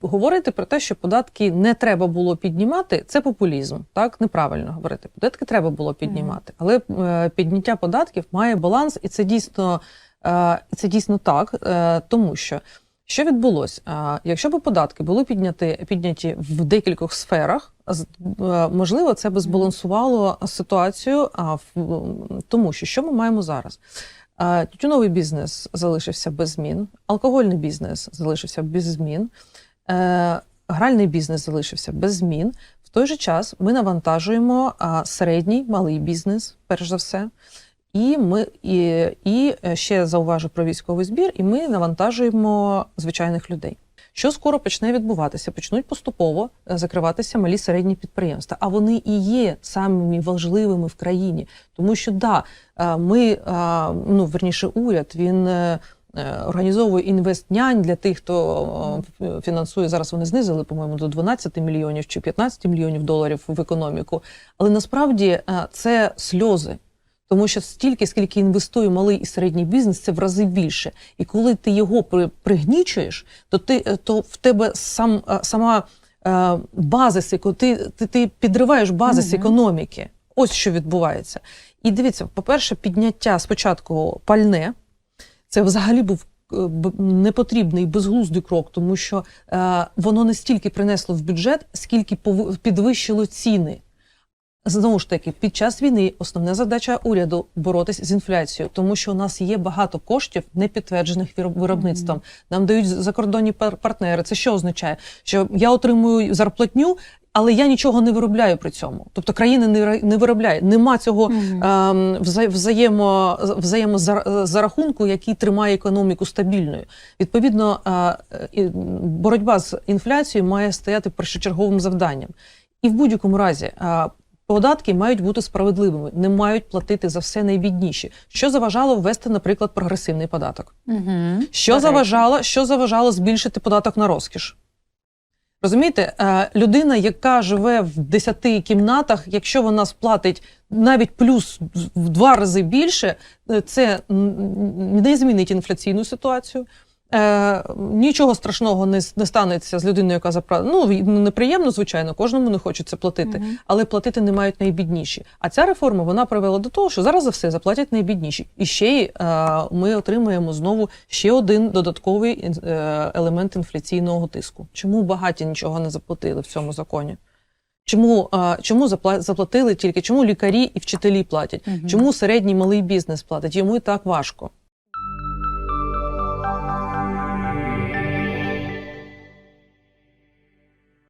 Говорити про те, що податки не треба було піднімати, це популізм. Так неправильно говорити. Податки треба було піднімати, але е, підняття податків має баланс, і це дійсно, е, це дійсно так, е, тому що. Що відбулося? А, Якщо б податки були підняті, підняті в декількох сферах, е, можливо, це би збалансувало ситуацію. А в тому, що що ми маємо зараз? А, Тютюновий бізнес залишився без змін, алкогольний бізнес залишився без змін, е, гральний бізнес залишився без змін. В той же час ми навантажуємо а, середній малий бізнес, перш за все. І ми і, і е, ще зауважу про військовий збір, і ми навантажуємо звичайних людей. Що скоро почне відбуватися? Почнуть поступово е, закриватися малі середні підприємства. А вони і є самими важливими в країні, тому що да, е, ми е, ну верніше, уряд він. Е, Організовує інвестнянь для тих, хто е, фінансує зараз. Вони знизили, по-моєму, до 12 мільйонів чи 15 мільйонів доларів в економіку. Але насправді е, це сльози. Тому що стільки, скільки інвестує малий і середній бізнес, це в рази більше. І коли ти його пригнічуєш, то ти то в тебе сам сама базис, ти, ти, ти підриваєш базис Мгм. економіки. Ось що відбувається. І дивіться, по-перше, підняття спочатку пальне, це взагалі був е, непотрібний безглуздий крок, тому що е, воно не стільки принесло в бюджет, скільки підвищило ціни. Знову ж таки, під час війни основна задача уряду боротися з інфляцією, тому що у нас є багато коштів, не підтверджених вироб- виробництвом. Нам дають закордонні пар- партнери. Це що означає? Що я отримую зарплатню, але я нічого не виробляю при цьому. Тобто країна не не виробляє. Нема цього вза- взаємо, взаємозарахунку, який тримає економіку стабільною. Відповідно, е, і боротьба з інфляцією має стояти першочерговим завданням. І в будь-якому разі е, податки мають бути справедливими, не мають платити за все найбідніші. Що заважало ввести, наприклад, прогресивний податок? Мгм. Що заважало, що заважало збільшити податок на розкіш? Розумієте, е, людина, яка живе в 10 кімнатах, якщо вона сплатить навіть плюс в два рази більше, е, це не змінить інфляційну ситуацію. Е, нічого страшного не, не станеться з людиною, яка запра... Ну, неприємно, звичайно, кожному не хочеться платити Мгм. але платити не мають найбідніші. А ця реформа вона привела до того, що зараз за все заплатять найбідніші. І ще й е, ми отримаємо знову ще один додатковий е, елемент інфляційного тиску. Чому багаті нічого не заплатили в цьому законі? Чому, е, чому заплатили тільки чому лікарі і вчителі платять? Мгм. Чому середній малий бізнес платить? Йому і так важко.